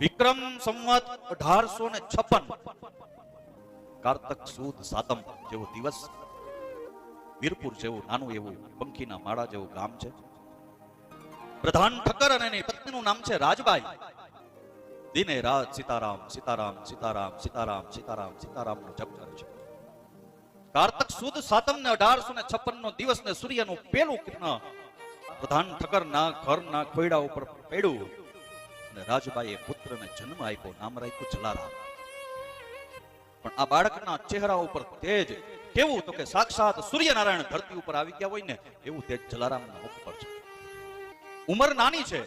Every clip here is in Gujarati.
વિક્રમ સંવત અઢારસો ને છપ્પન. કારતક સુદ સાતમ જેવો દિવસ. વીરપુર જેવું નાનું એવું પંખીના માળા જેવું ગામ છે. પ્રધાન ઠક્કર અને એની પત્નીનું નામ છે રાજબાઈ. દિને રાત સીતારામ સીતારામ સીતારામ સીતારામ સીતારામ સીતારામ નો જપ કરે છે. કારતક સુદ સાતમ ને અઢારસો ને છપ્પન નો દિવસ ને સૂર્યનું પેલું કિરણ પ્રધાન ઠક્કર ના ઘર ના ખોયડા ઉપર પડ્યું. અને રાજબાઈએ પુત્રને જન્મ આપ્યો, નામ રાખ્યું પણ આ બાળકના ચહેરા ઉપર તેજ કેવું તો કે સાક્ષાત સૂર્યનારાયણ ધરતી ઉપર આવી ગયા હોય ને એવું તેજ જલારામના મુખ પર છે. ઉંમર નાની છે,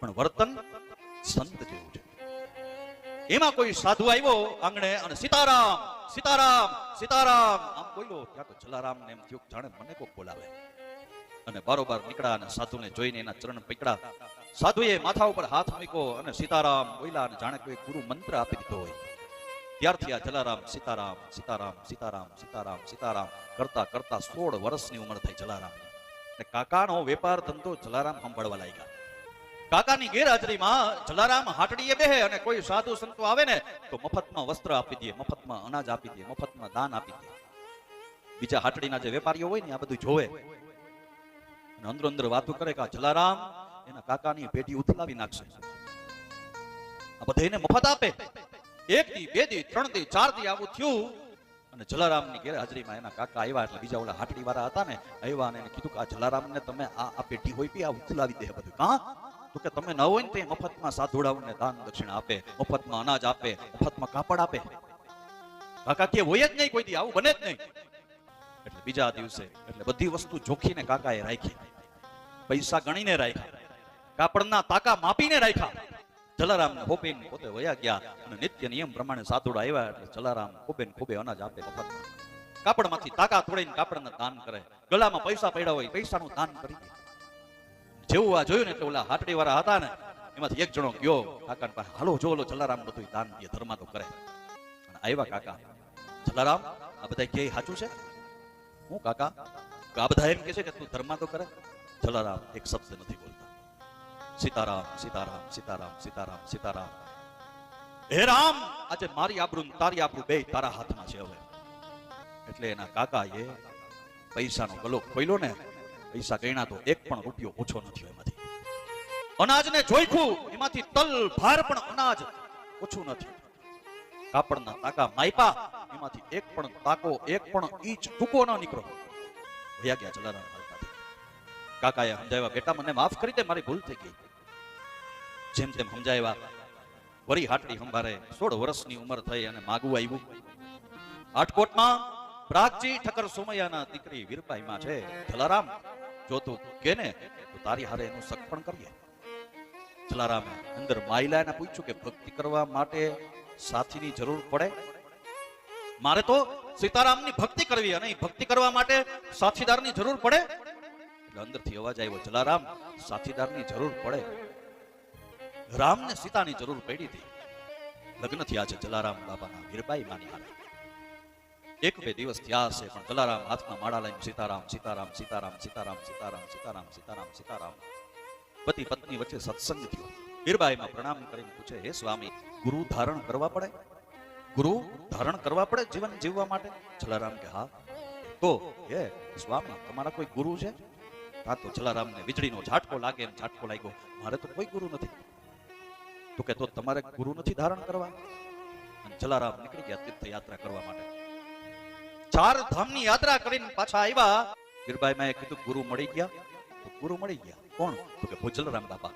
પણ વર્તન સંત જેવું છે. એમાં કોઈ સાધુ આવ્યો આંગણે અને સીતારામ સીતારામ સીતારામ, આમ બોલ્યો, ત્યાં તો જલારામ ને એમ થયું જાણે મને કોક બોલાવે. અને બારોબાર નીકળ્યા અને સાધુને જોઈને એના ચરણ પકડા સાધુએ માથા ઉપર હાથ મૂક્યો અને સીતારામ બોલ્યા અને જાણે કોઈ ગુરુ મંત્ર આપી દીધો હોય. ત્યારથી આ જલારામ, સીતારામ સીતારામ સીતારામ સીતારામ સીતારામ કરતા કરતા સોળ વર્ષની ઉંમર થઈ જલારામ. ને કાકાનો વેપાર ધંધો જલારામ સંભાળવા લાગ્યા. કાકાની ગેરહાજરીમાં જલારામ હાટડીએ બેહે અને કોઈ સાધુ સંતો આવે ને તો મફતમાં વસ્ત્ર આપી દે, મફતમાં અનાજ આપી દે, મફતમાં દાન આપી દે. બીજા હાટડીના જે વેપારીઓ હોય ને આ બધું જોવે. અને અંદર અંદર વાતો કરે કે આ જલારામ એના કાકાની પેઢી ઉથલાવી નાખશે. આ બધાને મફત આપે. એક દી બે દી ત્રણ દી ચાર દી આવું થયું અને જલારામની ગેરહાજરીમાં એના કાકા આવ્યા એટલે બીજા ઓલા હાટડી વાળા હતા ને, આવ્યા અને કીધું કે આ જલારામને તમે આ આ પેઢી હોય આ ઉથલાવી દે બધું. કા તો કે તમે ન હોય ને તે મફતમાં સાધુડાઓને દાન દક્ષિણા આપે, મફતમાં અનાજ આપે, મફતમાં કાપડ આપે. કાકા કે, હોય જ નહીં કોઈ દી, આવું બને જ નહીં. એટલે બીજા દિવસે એટલે બધી વસ્તુ જોખીને કાકાએ રાખી. પૈસા ગણીને રાખ્યા. કાપડના તાકા માપીને રાખ્યા. જલારામ ને હોપીન પોતે વયા ગયા અને નિત્ય નિયમ પ્રમાણે સાધુડા આવ્યા એટલે જલારામ ખોબેન ખોબે અનાજ આપે મફતમાં કાપડમાંથી તાકા તોડીને કાપડને દાન કરે. ગળામાં પૈસા પડ્યા હોય પૈસાનું દાન કરી જેવું આ જોયું ને એટલે ઓલા હાટડી વાળા હતા ને, એમાંથી એક જણો ગયો. કાકા પાસે, હાલો, જો ઓલો જલારામ બધું દાન દે ધર્મા તો કરે. અને આવ્યા કાકા. જલારામ, આ બધા કે સાચું છે? હું કાકા? આ બધા એમ કે છે કે તું ધર્મા તો કરે? જલારામ એક શબ્દ નથી બોલતા. સીતારામ સીતારામ સીતારામ સીતારામ સીતારામ. હે રામ, આજે મારી આબરૂ તારી આબરૂ બે તારા હાથમાં છે હવે. એટલે એના કાકા એ પૈસાનો ગલો ખોલ્યો ને, પૈસા ગણ્યા તો એક પણ રૂપિયો ઓછો નથી એમાંથી. અનાજને જોઈખું એમાંથી તલ, ભાર પણ અનાજ ઓછું નથી. કાપડના તાકા માયપા, એમાંથી એક પણ તાકો, એક પણ ઈચ ટૂંકો ન નીકળો. ભયા ગયા જલારામ કાકાએ સમજાવ્યા, બેટા, મને માફ કરી દે, મારી ભૂલ થઈ ગઈ. જેમ તેમ સમજાવ્યા, વરી હાટડી સંભારે સોળ વર્ષની ઉંમર થઈ અને માગવું આવ્યું. આટકોટમાં પ્રાગજી ઠક્કર સોમૈયાના દીકરી વીરબાઈમાં છે. જલારામ, જો તું કે ને તો તારી હારે એનું સક્ષપણ કરીએ. જલારામે અંદર માઇલાને પૂછ્યું કે ભક્તિ કરવા માટે સાથીની જરૂર પડે. મારે તો સીતારામની ભક્તિ કરવી અને ભક્તિ કરવા માટે સાથીદારની જરૂર પડે. અંદરથી અવાજ આવ્યો, જલારામ સાથીદારની જરૂર પડે. રામને સીતાની જરૂર પડી હતી. લગ્ન થયા છે જલારામ બાબાના વીરબાઈ માની હારે એક બે દિવસ થયા હશે, પણ જલારામ હાથમાં માળા લઈને સીતારામ સીતારામ સીતારામ સીતારામ સીતારામ સીતારામ સીતારામ સીતારામ. પતિ પત્ની વચ્ચે સત્સંગ થયો. વીરબાઈમાં પ્રણામ કરીને પૂછે, હે સ્વામી, ગુરુ ધારણ કરવા પડે? ગુરુ ધારણ કરવા પડે જીવન જીવવા માટે? જલારામ કે, હા. તો હે સ્વામી, તમારા કોઈ ગુરુ છે? હા, તો જલારામને વીજળીનો ઝાટકો લાગે એમ ઝાટકો લાગ્યો. મારે તો કોઈ ગુરુ નથી. તો કે, તો તમારે ગુરુ નથી ધારણ કરવા? જલારામ નીકળી ગયા તીર્થ યાત્રા કરવા માટે. ચાર ધામની યાત્રા કરીને પાછા આવ્યા. વીરબાઈ માં કીધું, ગુરુ મળી ગયા. ગુરુ મળી ગયા. કોણ? તો કે, ભોજલરામ બાપા.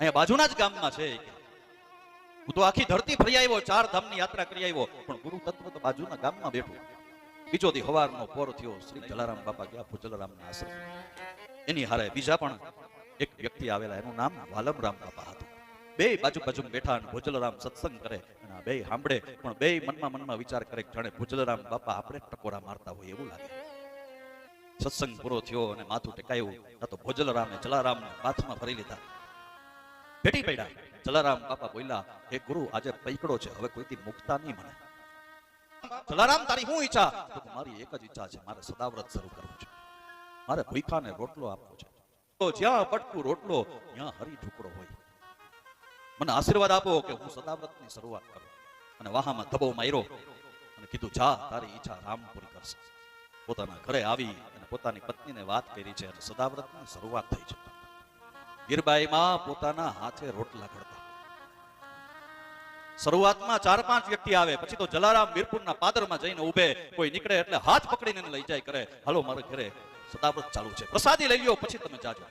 અહીંયા બાજુના જ ગામમાં છે હું તો આખી ધરતી ફરી આવ્યો, ચાર ધામની યાત્રા કરી આવ્યો, પણ ગુરુ તત્વ તો બાજુના ગામમાં બેઠું. બીજો દી હવારનો પોર થયો, શ્રી જલારામ બાપા ગયા ભોજલરામના આશ્રમ. એની હારે બીજા પણ એક વ્યક્તિ આવેલા, એનું નામ વાલમરામ બાપા હતું. બે બાજુ બાજુ બેઠા અને ભોજલરામ સત્સંગ કરે, અને આ બે સાંભળે, પણ બે મનમાં મનમાં વિચાર કરે જાણે ભોજલરામ બાપા આપણે ટકોરા મારતા હોય એવું લાગે. સત્સંગ પૂરો થયો અને માથું ટેકાયું ના તો ભોજલરામે જલારામને હાથમાં ભરી લીધા. ભેટી પડ્યા. જલારામ બાપા બોલ્યા, હે ગુરુ, આજે પૈકડો છે, હવે કોઈથી મુક્તા નહીં મને. જલારામ, તારી શું ઈચ્છા? તો મારી એક જ ઈચ્છા છે, મારે સદાવ્રત શરૂ કરવું છે. મારે ભૂખાને રોટલો આપવો છે. તો જ્યાં પટકું રોટલો, ત્યાં હરી ઢુકડો હોય. મને આશીર્વાદ આપો કે હું સદાવ્રતની શરૂઆત કરું. અને વાહામાં ધબો માર્યો અને કીધું, જા, તારી ઈચ્છા રામ પૂરી કરશે. પોતાના ઘરે આવી અને પોતાની પત્નીને વાત કરી છે, અને સદાવ્રતની શરૂઆત થઈ છે. હીરબાઈમાં પોતાના હાથે રોટલા કરતા. શરૂઆતમાં ચાર પાંચ વ્યક્તિ આવે, પછી તો જલારામ વીરપુરના પાદરમાં જઈને ઉભે કોઈ નીકળે એટલે હાથ પકડીને લઈ જાય, કરે, હાલો, મારે ઘરે સદાવ્રત ચાલુ છે. પ્રસાદી લઈ લ્યો, પછી તમે જાજો.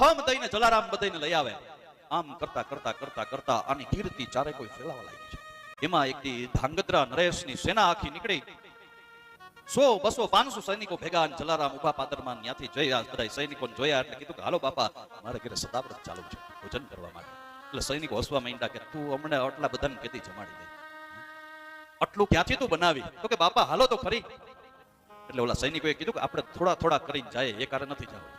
હમ દઈને જલારામ બધાને લઈ આવે. આમ કરતા કરતા કરતા કરતા આની કીર્તિ ચારે કોઈ ફેલાવા લાગી છે એમાં એક ધાંગધ્રા નરેશની સેના આખી નીકળી. સો બસો પાંચસો સૈનિકો ભેગા જલારામ ઊભા પાદરમાં ત્યાંથી જોયા બધા સૈનિકો જોયા એટલે કીધું કે, હાલો બાપા, મારે ઘરે સદાવ્રત ચાલુ છે, ભોજન કરવા માટે. એટલે સૈનિકો હસવા માંડ્યા કે, તું અમને આટલા બધાને કેતી જમાડી દે. આટલું ક્યાંથી તું બનાવી? તો કે, બાપા, હાલો તો ખરી એટલે ઓલા સૈનિકોએ કીધું કે, આપણે થોડા થોડા કરીને જાય એકારે નથી જવું.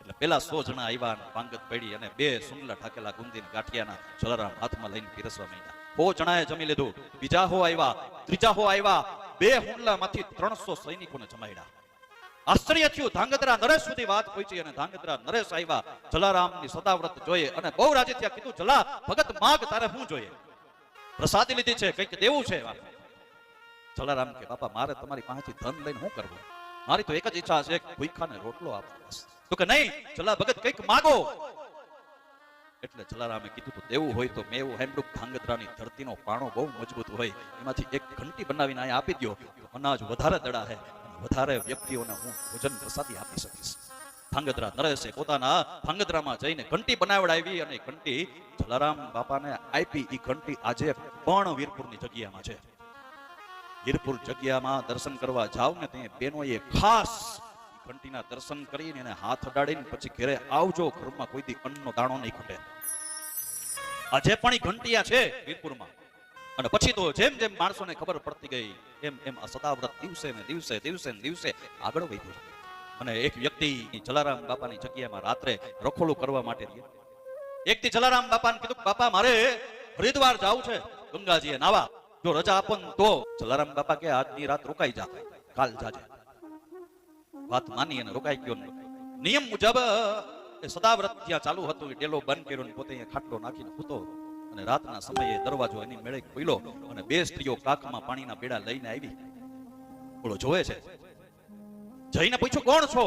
એટલે પેલા સો જણા આવ્યા પાંગત પડી અને બે સુંગલા ઠાકેલા ગુંદીને ગાંઠિયાના જલારામ હાથમાં લઈને પીરસવા માંડ્યા. હો જણાએ જમી લીધું. બીજા હો આવ્યા ત્રીજા હો આવ્યા બે હુમલામાંથી ત્રણસો સૈનિકોને જમાડ્યા. આશ્ચર્ય થયું, ધાંગધ્રા નરેશ સુધી વાત પહોંચી અને ધાંગધ્રા નરેશ આવ્યા. જલારામની સદાવ્રત જોઈએ અને બહુ રાજી થયા કીધું, જલા, ભગત માગ તારે શું જોઈએ? પ્રસાદી લીધી છે, કંઈક દેવું છે? જલારામ કે, બાપા, મારે તમારી પાસેથી ધન લઈને શું કરવું? મારી તો એક જ ઈચ્છા છે ભૂખા ભૂખાને રોટલો આપો તો કે, નહીં, જલા, ભગત, કંઈક માગો. એટલે જલારામે કીધું તો, દેવું હોય તો મેં એવું હેમડુક ધાંગધ્રાની ધરતીનો પાણો બહુ મજબૂત હોય. એમાંથી એક ઘંટી બનાવીને અહીંયા આપી દો અનાજ વધારે દડા હે વધારે વ્યક્તિઓને હું ભોજન પ્રસાદી આપી શકીશ. ધાંગધ્રા નરેશે પોતાના ધાંગધ્રામાં જઈને ઘંટી બનાવડાવી અને ઘંટી જલારામ બાપાને આપી. એ ઘંટી આજે પણ વીરપુરની જગ્યામાં છે. વીરપુર જગ્યામાં દર્શન કરવા જાવ ને ત્યાં બેનોએ ખાસ ઘંટીના દર્શન કરીને એને હાથ અડાડીને પછી ઘરે આવજો. ઘરમાં કોઈ અન્નનો દાણો નહીં ખૂટે. આજે પણ ઘંટિયા છે વીરપુરમાં. અને પછી તો જેમ જેમ માણસોને ખબર પડતી ગઈ, એમ એમ આ સદાવ્રત દિવસે ને દિવસે દિવસે ને દિવસે આગળ વધ્યું. અને એક વ્યક્તિ જલારામ બાપાની જગ્યામાં રાત્રે રખોલું કરવા માટે એક થી જલારામ બાપાને કીધું, બાપા, મારે હરિદ્વાર જવું છે. ગંગાજીએ નાવા. જો રજા આપો તો. જલારામ બાપા કે, આજની રાત રોકાઈ જા. કાલ જાજે. વાત માની અને રોકાઈ ગયો નિયમ મુજબ એ સદાવ્રત ત્યાં ચાલુ હતું, એ ડેલો બંધ કર્યો ને પોતે ખાટલો નાખીને સૂતો અને રાતના સમયે દરવાજો એની મેળે ખોલ્યો અને બે સ્ત્રીઓ કાખમાં પાણીના બેડા લઈને આવી. બોલો, જોવે છે? જઈને પૂછ્યું, કોણ છો?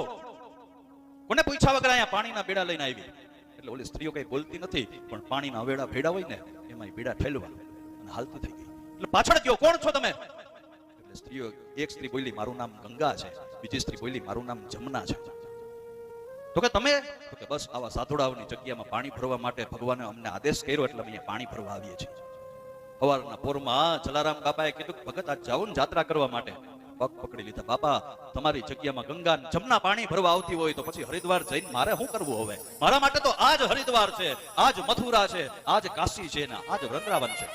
કોને પૂછ્યા વગર અહીંયા પાણીના બેડા લઈને આવી? એટલે ઓલી સ્ત્રીઓ કઈ બોલતી નથી, પણ પાણીના વેડા ભેડા હોય ને એમાં બેડા ઠેલવા અને હાલતી થઈ ગઈ એટલે પાછળ ગયો, કોણ છો તમે? એટલે સ્ત્રીઓ, એક સ્ત્રી બોલી, મારું નામ ગંગા છે. બીજી સ્ત્રી બોલી, મારું નામ જમના છે. તો કે તમે? તો કે બસ આવા સાધુડાઓની જગ્યામાં પાણી ભરવા માટે ભગવાને અમને આદેશ કર્યો એટલે અહીંયા પાણી ભરવા આવીએ છીએ. સવારના પોરમાં જલારામ બાપાએ કીધું ભગત, આ જાઉં જાત્રા કરવા માટે. પગ પકડી લીધા, બાપા, તમારી જગ્યામાં ગંગા જમના પાણી ભરવા આવતી હોય તો પછી હરિદ્વાર જઈને મારે શું કરવું હવે? મારા માટે તો આજ હરિદ્વાર છે, આજ મથુરા છે, આજ કાશી છે ને આજ વૃંદાવન છે.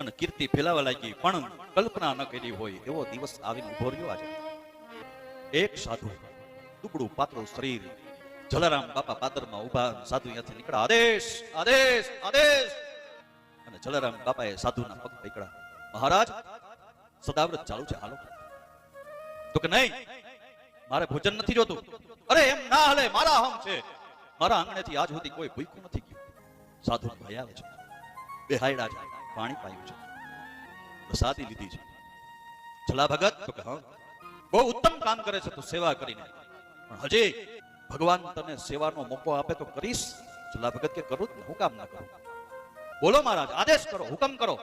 અને કીર્તિ ફેલાવા લાગી, પણ કલ્પના ન કરી હોય એવો દિવસ આવીને ઊભો રહ્યો આજે. એક સાધુ, દુબળું પાતળું શરીર, જલારામ બાપા પાદરમાં ઊભા સાધુ અહીંયાથી નીકળ્યા. આદેશ આદેશ આદેશ! અને જલારામ બાપાએ સાધુના પગ પકડ્યા. મહારાજ, સદાવ્રત ચાલુ છે, હાલો. તો કે નહીં, મારે ભોજન નથી જોતું. અરે એમ ના હાલે, મારા હમ છે. મારા આંગણેથી આજ સુધી કોઈ ભૂખ્યું નથી ગયું. સાધુ ભાઈ આવે છે. બે હાયડા છે, પાણી પાયું છે. પ્રસાદી લીધી છે. જલા ભગત? તો કે હા. બહુ ઉત્તમ કામ કરે છે તો સેવા કરીને. પણ હજી ભગવાન તને સેવાનો મોકો આપે તો કરીશ. જલા ભગત કે કરું હું કામ ના કરું. બોલો મહારાજ, આદેશ કરો, હુકમ કરો.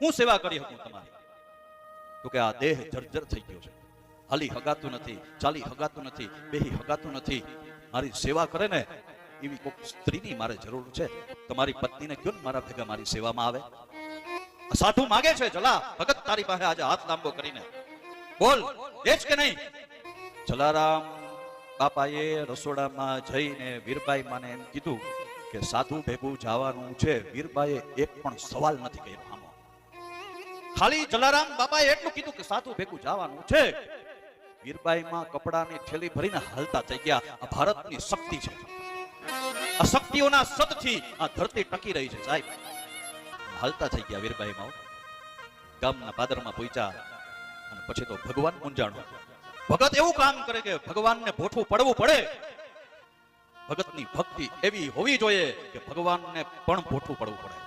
હું સેવા કરી શકું તમારી. તો કે આ દેહ જર્જર થઈ ગયો છે. હાલી હગાતું નથી, ચાલી હગાતું નથી, બેહી હગાતું નથી. મારી સેવા કરે ને, એવી કોઈક સ્ત્રીની મારે જરૂર છે. તમારી પત્નીને કયો મારા ભેગા મારી સેવામાં આવે? સાધુ માગે છે, જલા, ભગત તારી પાસે આજે હાથ લાંબો કરીને. બોલ એ જ કે નહીં? જલારામ બાપાએ રસોડામાં જઈને વીરબાઈ માને એમ કીધું કે સાધુ ભેગું જવાનું છે. વીરબાઈએ એક પણ સવાલ નથી કર્યો, આમાં. ખાલી જલારામ બાપાએ એટલું કીધું કે સાધુ ભેગું જવાનું છે. વીરબાઈમાં કપડાની થેલી ભરીને હાલતા થઈ ગયા. આ ભારતની શક્તિ છે. આ શક્તિઓના સદથી આ ધરતી ટકી રહી છે સાહેબ. હાલતા થઈ ગયા વીરબાઈમાં ગામના પાદરમાં પહોંચ્યા. અને પછી તો ભગવાન મૂંઝાણો. ભગત એવું કામ કરે કે ભગવાનને ભોઠવું પડવું પડે. ભગતની ભક્તિ એવી હોવી જોઈએ કે ભગવાનને પણ ભોઠવું પડવું પડે.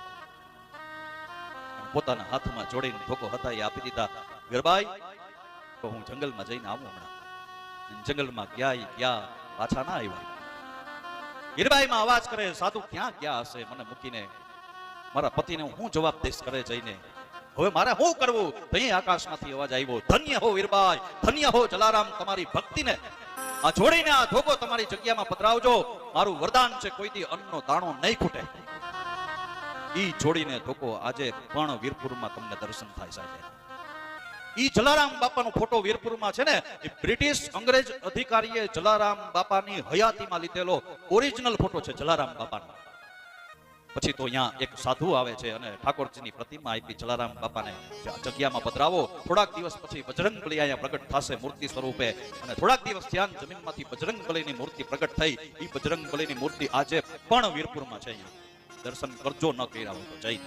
પોતાના હાથમાં જોડીને ધોકો હતા, એ આપી દીધા. વીરબાઈ તો હું જંગલમાં જઈને આવું હમણાં. જંગલમાં ગયા ક્યાં પાછા ના આવ્યા. હીરબાઈમાં અવાજ કરે, સાધુ ક્યાં ગયા હશે? મને મૂકીને, મારા પતિને હું જવાબ દઈશ કરે જઈને. હવે મારે શું કરવું? તઈ આકાશમાંથી અવાજ આવ્યો, ધન્ય હો વીરબાઈ, ધન્ય હો જલારામ, તમારી ભક્તિને. આ જોડીને આ ધોકો તમારી જગ્યામાં પધરાવજો. મારું વરદાન છે કોઈ અન્નનો દાણો નહીં ખૂટે. ઈ જોડીને ધોકો આજે પણ વીરપુરમાં તમને દર્શન થાય સાહેબ. ઈ જલારામ બાપાનો ફોટો વીરપુરમાં છે ને, એ બ્રિટિશ અંગ્રેજ અધિકારીએ જલારામ બાપાની હયાતીમાં લીધેલો ઓરિજિનલ ફોટો છે જલારામ બાપાનો. પછી તો અહીંયા એક સાધુ આવે છે અને ઠાકોરજીની પ્રતિમા આપી જલારામ બાપાને જગ્યામાં પધરાવો. થોડાક દિવસ પછી બજરંગબલી અહીંયા પ્રગટ થશે મૂર્તિ સ્વરૂપે. અને થોડાક દિવસ ધ્યાન જમીનમાંથી બજરંગબલીની મૂર્તિ પ્રગટ થઈ. એ બજરંગ બલીની મૂર્તિ આજે પણ વીરપુરમાં છે અહીંયા. દર્શન કરજો, ન કર્યા તો જઈ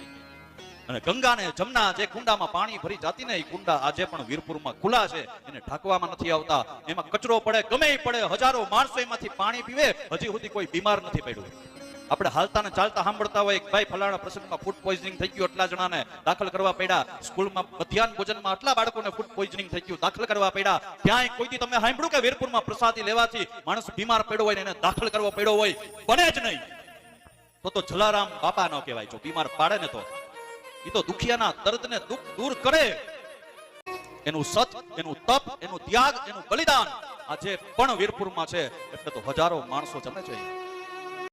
અને ગંગા ને જમના જે કુંડામાં પાણી ભરી જાતી ને એ કુંડા આજે પણ વીરપુરમાં ખુલ્લા છે. એને ઢાંકવામાં નથી આવતા. એમાં કચરો પડે, ગમે પડે, હજારો માણસો એમાંથી પાણી પીવે. હજી સુધી કોઈ બીમાર નથી પડ્યું. આપણે હાલતા ને ચાલતા સાંભળતા હોય ભાઈ ફલાણા પ્રસંગમાં ફૂડ પોઈઝનિંગ થઈ ગયું એટલા જણાને દાખલ કરવા પડ્યા. સ્કૂલમાં મધ્યાહન ભોજનમાં આટલા બાળકોને ફૂડ પોઈઝનિંગ થઈ ગયું, દાખલ કરવા પડ્યા. ક્યાંય કોઈથી તમે સાંભળ્યું કે વીરપુરમાં પ્રસાદી લેવાથી માણસ બીમાર પડ્યો હોય ને એને દાખલ કરવો પડ્યો હોય? બને જ નહીં. તો તો જલારામ બાપા ન કહેવાય, જો બીમાર પાડે ને તો. એ તો દુખિયાના દર્દને દુઃખ દૂર કરે. એનું સત, એનું તપ, એનું ત્યાગ, એનું બલિદાન આજે પણ વીરપુરમાં છે. એટલે તો હજારો માણસો જમે છે.